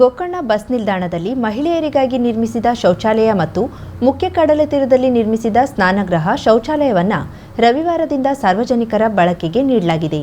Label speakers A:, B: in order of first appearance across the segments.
A: Gokarna bus ನಿಲ್ದಾಣದಲ್ಲಿ ಮಹಿಳೆಯರಿಗಾಗಿ ನಿರ್ಮಿಸಿದ ಶೌಚಾಲಯ ಮತ್ತು ಮುಖ್ಯ ಕಡಲ ತೀರದಲ್ಲಿ ನಿರ್ಮಿಸಿದ ಸ್ನಾನಗೃಹ ಶೌಚಾಲಯವನ್ನು ರವಿವಾರದಿಂದ ಸಾರ್ವಜನಿಕರ ಬಳಕೆಗೆ ನೀಡಲಾಗಿದೆ.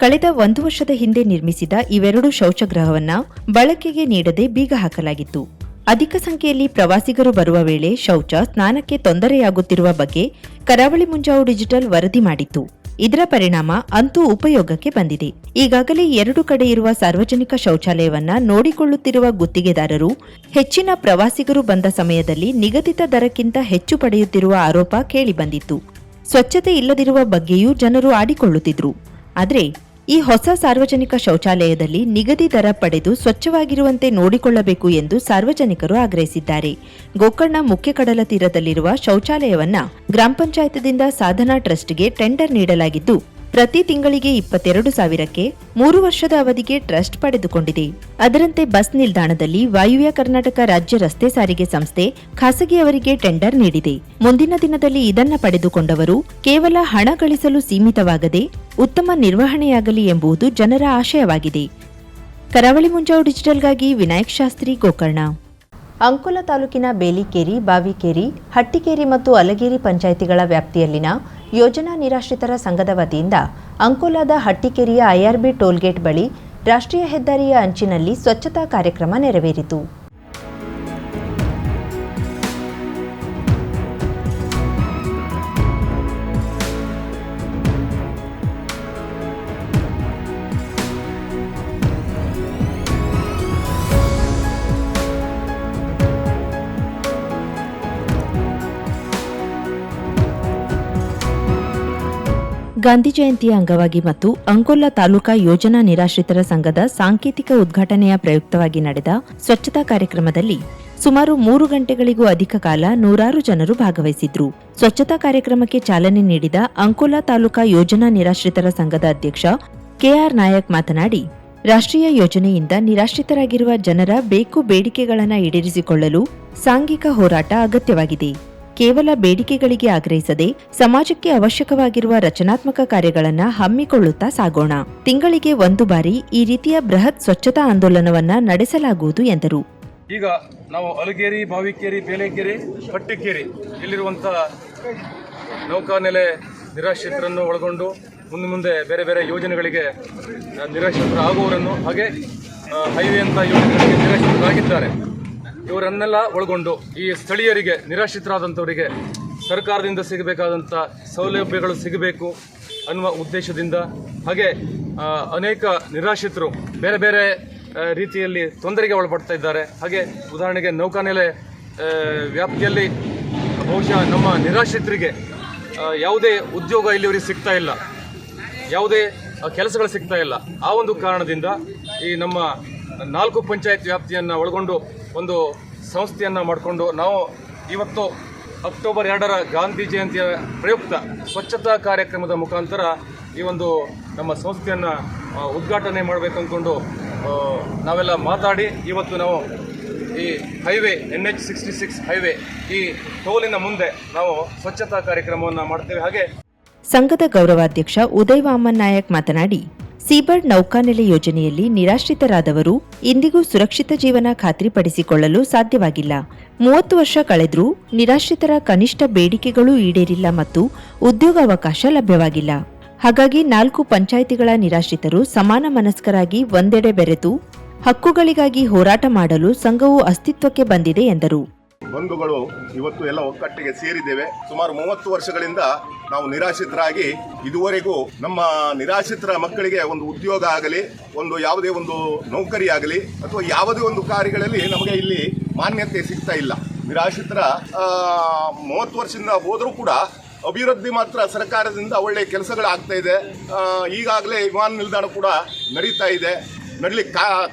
A: ಕಳೆದ ಒಂದು ವರ್ಷದ ಹಿಂದೆ ನಿರ್ಮಿಸಿದ ಇವೆರಡು ಶೌಚಗೃಹವನ್ನು ಬಳಕೆಗೆ ನೀಡದೆ ಬೀಗ ಹಾಕಲಾಗಿತ್ತು. ಅಧಿಕ ಸಂಖ್ಯೆಯಲ್ಲಿ ಪ್ರವಾಸಿಗರು ಬರುವ ವೇಳೆ ಶೌಚ ಸ್ನಾನಕ್ಕೆ ತೊಂದರೆಯಾಗುತ್ತಿರುವ ಬಗ್ಗೆ ಕರಾವಳಿ ಮುಂಜಾವು ಡಿಜಿಟಲ್ ವರದಿ ಮಾಡಿತ್ತು. ಇದರ ಪರಿಣಾಮ ಅಂತೂ ಉಪಯೋಗಕ್ಕೆ ಬಂದಿದೆ. ಈಗಾಗಲೇ ಎರಡು ಕಡೆ ಇರುವ ಸಾರ್ವಜನಿಕ ಶೌಚಾಲಯವನ್ನ ನೋಡಿಕೊಳ್ಳುತ್ತಿರುವ ಗುತ್ತಿಗೆದಾರರು, ಹೆಚ್ಚಿನ ಪ್ರವಾಸಿಗರು ಬಂದ ಸಮಯದಲ್ಲಿ ನಿಗದಿತ ದರಕ್ಕಿಂತ ಹೆಚ್ಚು ಪಡೆಯುತ್ತಿರುವ ಆರೋಪ ಕೇಳಿಬಂದಿತ್ತು. ಸ್ವಚ್ಛತೆ ಇಲ್ಲದಿರುವ ಬಗ್ಗೆಯೂ ಜನರು ಆಡಿಕೊಳ್ಳುತ್ತಿದ್ರು. ಆದರೆ ಈ ಹೊಸ ಸಾರ್ವಜನಿಕ ಶೌಚಾಲಯದಲ್ಲಿ ನಿಗದಿ ದರ ಪಡೆದು ಸ್ವಚ್ಛವಾಗಿರುವಂತೆ ನೋಡಿಕೊಳ್ಳಬೇಕು ಎಂದು ಸಾರ್ವಜನಿಕರು ಆಗ್ರಹಿಸಿದ್ದಾರೆ. ಗೋಕರ್ಣ ಮುಖ್ಯ ಕಡಲ ತೀರದಲ್ಲಿರುವ ಶೌಚಾಲಯವನ್ನ ಗ್ರಾಮ ಪಂಚಾಯತ್ದಿಂದ ಸಾಧನಾ ಟ್ರಸ್ಟ್ಗೆ ಟೆಂಡರ್ ನೀಡಲಾಗಿದ್ದು ಪ್ರತಿ ತಿಂಗಳಿಗೆ ಇಪ್ಪತ್ತೆರಡು ಸಾವಿರಕ್ಕೆ ಮೂರು ವರ್ಷದ ಅವಧಿಗೆ ಟ್ರಸ್ಟ್ ಪಡೆದುಕೊಂಡಿದೆ. ಅದರಂತೆ ಬಸ್ ನಿಲ್ದಾಣದಲ್ಲಿ ವಾಯುವ್ಯ ಕರ್ನಾಟಕ ರಾಜ್ಯ ರಸ್ತೆ ಸಾರಿಗೆ ಸಂಸ್ಥೆ ಖಾಸಗಿಯವರಿಗೆ ಟೆಂಡರ್ ನೀಡಿದೆ. ಮುಂದಿನ ದಿನದಲ್ಲಿ ಇದನ್ನ ಪಡೆದುಕೊಂಡವರು ಕೇವಲ ಹಣ ಗಳಿಸಲು ಸೀಮಿತವಾಗದೆ ಉತ್ತಮ ನಿರ್ವಹಣೆಯಾಗಲಿ ಎಂಬುದು ಜನರ ಆಶಯವಾಗಿದೆ. ಕರಾವಳಿ ಮುಂಜಾವು ಡಿಜಿಟಲ್ಗಾಗಿ ವಿನಾಯಕ್ ಶಾಸ್ತ್ರಿ, ಗೋಕರ್ಣ. ಅಂಕೋಲ ತಾಲೂಕಿನ ಬೇಲಿಕೇರಿ, ಬಾವಿಕೇರಿ, ಹಟ್ಟಿಕೇರಿ ಮತ್ತು ಅಲಗೇರಿ ಪಂಚಾಯಿತಿಗಳ ವ್ಯಾಪ್ತಿಯಲ್ಲಿನ ಯೋಜನಾ ನಿರಾಶ್ರಿತರ ಸಂಘದ ವತಿಯಿಂದ ಅಂಕೋಲಾದ ಹಟ್ಟಿಕೆರೆಯ ಐಆರ್ಬಿ ಟೋಲ್ಗೇಟ್ ಬಳಿ ರಾಷ್ಟ್ರೀಯ ಹೆದ್ದಾರಿಯ ಅಂಚಿನಲ್ಲಿ ಸ್ವಚ್ಛತಾ ಕಾರ್ಯಕ್ರಮ ನೆರವೇರಿತು. ಗಾಂಧಿ ಜಯಂತಿಯ ಅಂಗವಾಗಿ ಮತ್ತು ಅಂಕೋಲಾ ತಾಲೂಕಾ ಯೋಜನಾ ನಿರಾಶ್ರಿತರ ಸಂಘದ ಸಾಂಕೇತಿಕ ಉದ್ಘಾಟನೆಯ ಪ್ರಯುಕ್ತವಾಗಿ ನಡೆದ ಸ್ವಚ್ಛತಾ ಕಾರ್ಯಕ್ರಮದಲ್ಲಿ ಸುಮಾರು ಮೂರು ಗಂಟೆಗಳಿಗೂ ಅಧಿಕ ಕಾಲ ನೂರಾರು ಜನರು ಭಾಗವಹಿಸಿದ್ರು. ಸ್ವಚ್ಛತಾ ಕಾರ್ಯಕ್ರಮಕ್ಕೆ ಚಾಲನೆ ನೀಡಿದ ಅಂಕೋಲಾ ತಾಲೂಕಾ ಯೋಜನಾ ನಿರಾಶ್ರಿತರ ಸಂಘದ ಅಧ್ಯಕ್ಷ ಕೆಆರ್ ನಾಯಕ್ ಮಾತನಾಡಿ, ರಾಷ್ಟ್ರೀಯ ಯೋಜನೆಯಿಂದ ನಿರಾಶ್ರಿತರಾಗಿರುವ ಜನರ ಬೇಕು ಬೇಡಿಕೆಗಳನ್ನು ಈಡೇರಿಸಿಕೊಳ್ಳಲು ಸಾಂಘಿಕ ಹೋರಾಟ ಅಗತ್ಯವಾಗಿದೆ. ಕೇವಲ ಬೇಡಿಕೆಗಳಿಗೆ ಆಗ್ರಹಿಸದೆ ಸಮಾಜಕ್ಕೆ ಅವಶ್ಯಕವಾಗಿರುವ ರಚನಾತ್ಮಕ ಕಾರ್ಯಗಳನ್ನು ಹಮ್ಮಿಕೊಳ್ಳುತ್ತಾ ಸಾಗೋಣ. ತಿಂಗಳಿಗೆ ಒಂದು ಬಾರಿ ಈ ರೀತಿಯ ಬೃಹತ್ ಸ್ವಚ್ಛತಾ ಆಂದೋಲನವನ್ನ ನಡೆಸಲಾಗುವುದು ಎಂದರು.
B: ಈಗ ನಾವು ಅಲಗೇರಿ, ಬಾವಿಕೇರಿ, ಬೇಲೆಕೇರಿ, ಪಟ್ಟಿಕೇರಿ ಇಲ್ಲಿರುವಂಥ ನೌಕಾನೆಲೆ ನಿರಾಶ್ರಿತರನ್ನು ಒಳಗೊಂಡು ಮುಂದೆ ಮುಂದೆ ಬೇರೆ ಬೇರೆ ಯೋಜನೆಗಳಿಗೆ ನಿರಾಶ್ರಿತರಾಗುವವರನ್ನು ಹಾಗೆ ಹೈವೇ ಅಂತ ಯೋಜನೆಗಳಿಗೆ ನಿರಾಶ್ರಿತರಾಗಿದ್ದಾರೆ. ಇವರನ್ನೆಲ್ಲ ಒಳಗೊಂಡು ಈ ಸ್ಥಳೀಯರಿಗೆ, ನಿರಾಶ್ರಿತರಾದಂಥವರಿಗೆ ಸರ್ಕಾರದಿಂದ ಸಿಗಬೇಕಾದಂಥ ಸೌಲಭ್ಯಗಳು ಸಿಗಬೇಕು ಅನ್ನುವ ಉದ್ದೇಶದಿಂದ ಹಾಗೆ ಅನೇಕ ನಿರಾಶ್ರಿತರು ಬೇರೆ ಬೇರೆ ರೀತಿಯಲ್ಲಿ ತೊಂದರೆಗೆ ಒಳಪಡ್ತಾ ಇದ್ದಾರೆ. ಹಾಗೆ ಉದಾಹರಣೆಗೆ ನೌಕಾನೆಲೆ ವ್ಯಾಪ್ತಿಯಲ್ಲಿ ಬಹುಶಃ ನಮ್ಮ ನಿರಾಶ್ರಿತರಿಗೆ ಯಾವುದೇ ಉದ್ಯೋಗ ಇಲ್ಲಿವರಿಗೆ ಸಿಗ್ತಾ ಇಲ್ಲ. ಯಾವುದೇ ಕೆಲಸಗಳು ಸಿಗ್ತಾ ಇಲ್ಲ. ಆ ಒಂದು ಕಾರಣದಿಂದ ಈ ನಮ್ಮ ನಾಲ್ಕು ಪಂಚಾಯತ್ ವ್ಯಾಪ್ತಿಯನ್ನು ಒಳಗೊಂಡು ಒಂದು ಸಂಸ್ಥೆಯನ್ನು ಮಾಡಿಕೊಂಡು ನಾವು ಇವತ್ತು ಅಕ್ಟೋಬರ್ ಎರಡರ ಗಾಂಧಿ ಜಯಂತಿಯ ಪ್ರಯುಕ್ತ ಸ್ವಚ್ಛತಾ ಕಾರ್ಯಕ್ರಮದ ಮುಖಾಂತರ ಈ ಒಂದು ನಮ್ಮ ಸಂಸ್ಥೆಯನ್ನು ಉದ್ಘಾಟನೆ ಮಾಡಬೇಕು ಅಂದ್ಕೊಂಡು ನಾವೆಲ್ಲ ಮಾತಾಡಿ ಇವತ್ತು ನಾವು ಈ highway N H sixty six highway, ಈ ಟೋಲಿನ ಮುಂದೆ ನಾವು ಸ್ವಚ್ಛತಾ ಕಾರ್ಯಕ್ರಮವನ್ನು ಮಾಡ್ತೇವೆ. ಹಾಗೆ
A: ಸಂಘದ ಗೌರವಾಧ್ಯಕ್ಷ ಉದಯ್ ವಾಮನ್ ನಾಯಕ್ ಮಾತನಾಡಿ ಸೀಬರ್ಡ್ ನೌಕಾನೆಲೆ ಯೋಜನೆಯಲ್ಲಿ ನಿರಾಶ್ರಿತರಾದವರು ಇಂದಿಗೂ ಸುರಕ್ಷಿತ ಜೀವನ ಖಾತ್ರಿಪಡಿಸಿಕೊಳ್ಳಲು ಸಾಧ್ಯವಾಗಿಲ್ಲ. ಮೂವತ್ತು ವರ್ಷ ಕಳೆದರೂ ನಿರಾಶ್ರಿತರ ಕನಿಷ್ಠ ಬೇಡಿಕೆಗಳು ಈಡೇರಿಲ್ಲ ಮತ್ತು ಉದ್ಯೋಗಾವಕಾಶ ಲಭ್ಯವಾಗಿಲ್ಲ. ಹಾಗಾಗಿ ನಾಲ್ಕು ಪಂಚಾಯಿತಿಗಳ ನಿರಾಶ್ರಿತರು ಸಮಾನ ಮನಸ್ಕರಾಗಿ ಒಂದೆಡೆ ಬೆರೆತು ಹಕ್ಕುಗಳಿಗಾಗಿ ಹೋರಾಟ ಮಾಡಲು ಸಂಘವು ಅಸ್ತಿತ್ವಕ್ಕೆ ಬಂದಿದೆ ಎಂದರು.
C: ಬಂಧುಗಳು ಇವತ್ತು ಎಲ್ಲ ಒಕ್ಕಟ್ಟಿಗೆ ಸೇರಿದ್ದೇವೆ. ಸುಮಾರು ಮೂವತ್ತು ವರ್ಷಗಳಿಂದ ನಾವು ನಿರಾಶ್ರಿತರಾಗಿ ಇದುವರೆಗೂ ನಮ್ಮ ನಿರಾಶ್ರಿತರ ಮಕ್ಕಳಿಗೆ ಒಂದು ಉದ್ಯೋಗ ಆಗಲಿ, ಒಂದು ಯಾವುದೇ ಒಂದು ನೌಕರಿ ಆಗಲಿ, ಅಥವಾ ಯಾವುದೇ ಒಂದು ಕಾರ್ಯಗಳಲ್ಲಿ ನಮಗೆ ಇಲ್ಲಿ ಮಾನ್ಯತೆ ಸಿಗ್ತಾ ಇಲ್ಲ. ನಿರಾಶ್ರಿತರ ಮೂವತ್ತು ವರ್ಷದಿಂದ ಹೋದರೂ ಕೂಡ ಅಭಿವೃದ್ಧಿ ಮಾತ್ರ ಸರ್ಕಾರದಿಂದ ಒಳ್ಳೆಯ ಕೆಲಸಗಳಾಗ್ತಾ ಇದೆ. ಈಗಾಗಲೇ ವಿಮಾನ ನಿಲ್ದಾಣ ಕೂಡ ನಡೀತಾ ಇದೆ. ನಡಲಿ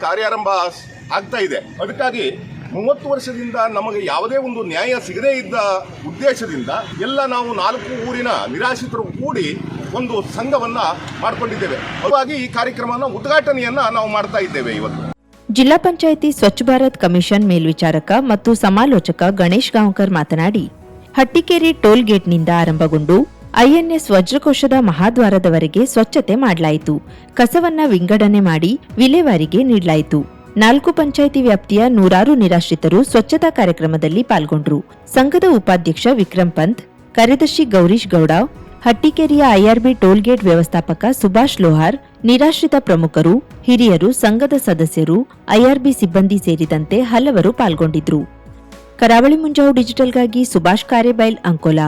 C: ಕಾರ್ಯಾರಂಭ ಆಗ್ತಾ ಇದೆ. ಅದಕ್ಕಾಗಿ ಮೂವತ್ತು ವರ್ಷದಿಂದ ನಮಗೆ ಯಾವುದೇ ಒಂದು ನ್ಯಾಯ ಸಿಗದೇ ಇದ್ದ ಉದ್ದೇಶದಿಂದ ಎಲ್ಲ ನಾವು ನಾಲ್ಕು ಊರಿನ ನಿರಾಶ್ರಿತರು ಕೂಡಿ ಒಂದು ಸಂಘವನ್ನ ಮಾಡಿಕೊಂಡಿದ್ದೇವೆ. ಹಾಗಾಗಿ ಈ ಕಾರ್ಯಕ್ರಮನ ಉದ್ಘಾಟನೆಯನ್ನ ನಾವು ಮಾಡ್ತಾ ಇದ್ದೇವೆ ಇವತ್ತು.
A: ಜಿಲ್ಲಾ ಪಂಚಾಯಿತಿ ಸ್ವಚ್ಛ ಭಾರತ್ ಕಮಿಷನ್ ಮೇಲ್ವಿಚಾರಕ ಮತ್ತು ಸಮಾಲೋಚಕ ಗಣೇಶ್ ಗಾಂವ್ಕರ್ ಮಾತನಾಡಿ, ಹಟ್ಟಿಕೇರಿ ಟೋಲ್ ಗೇಟ್ನಿಂದ ಆರಂಭಗೊಂಡು ಐಎನ್ಎಸ್ ವಜ್ರಕೋಶದ ಮಹಾದ್ವಾರದವರೆಗೆ ಸ್ವಚ್ಛತೆ ಮಾಡಲಾಯಿತು. ಕಸವನ್ನ ವಿಂಗಡಣೆ ಮಾಡಿ ವಿಲೇವಾರಿಗೆ ನೀಡಲಾಯಿತು. ನಾಲ್ಕು ಪಂಚಾಯಿತಿ ವ್ಯಾಪ್ತಿಯ ನೂರಾರು ನಿರಾಶ್ರಿತರು ಸ್ವಚ್ಛತಾ ಕಾರ್ಯಕ್ರಮದಲ್ಲಿ ಪಾಲ್ಗೊಂಡ್ರು. ಸಂಘದ ಉಪಾಧ್ಯಕ್ಷ ವಿಕ್ರಮ್ ಪಂತ್, ಕಾರ್ಯದರ್ಶಿ ಗೌರೀಶ್ ಗೌಡ, ಹಟ್ಟಿಕೆರೆಯ ಐಆರ್ಬಿ ಟೋಲ್ಗೇಟ್ ವ್ಯವಸ್ಥಾಪಕ ಸುಭಾಷ್ ಲೋಹಾರ್, ನಿರಾಶ್ರಿತ ಪ್ರಮುಖರು, ಹಿರಿಯರು, ಸಂಘದ ಸದಸ್ಯರು ಐಆರ್ಬಿ ಸಿಬ್ಬಂದಿ ಸೇರಿದಂತೆ ಹಲವರು ಪಾಲ್ಗೊಂಡಿದ್ರು. ಕರಾವಳಿ ಮುಂಜಾವು ಡಿಜಿಟಲ್ಗಾಗಿ ಸುಭಾಷ್ ಕಾರೇಬೈಲ್ ಅಂಕೋಲಾ.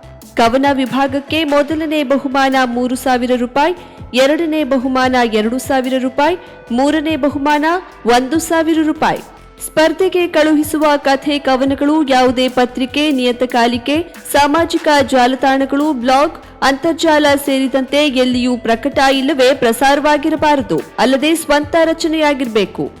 D: ಕವನ ವಿಭಾಗಕ್ಕೆ ಮೊದಲನೇ ಬಹುಮಾನ ಮೂರು ಸಾವಿರ ರೂಪಾಯಿ, ಎರಡನೇ ಬಹುಮಾನ ಎರಡು ಸಾವಿರ ರೂಪಾಯಿ, ಮೂರನೇ ಬಹುಮಾನ ಒಂದು ಸಾವಿರ ರೂಪಾಯಿ. ಸ್ಪರ್ಧೆಗೆ ಕಳುಹಿಸುವ ಕಥೆ ಕವನಗಳು ಯಾವುದೇ ಪತ್ರಿಕೆ ನಿಯತಕಾಲಿಕೆ ಸಾಮಾಜಿಕ ಜಾಲತಾಣಗಳು, ಬ್ಲಾಗ್, ಅಂತರ್ಜಾಲ ಸೇರಿದಂತೆ ಎಲ್ಲಿಯೂ ಪ್ರಕಟ ಇಲ್ಲವೇ ಪ್ರಸಾರವಾಗಿರಬಾರದು. ಅಲ್ಲದೆ ಸ್ವಂತ ರಚನೆಯಾಗಿರಬೇಕು.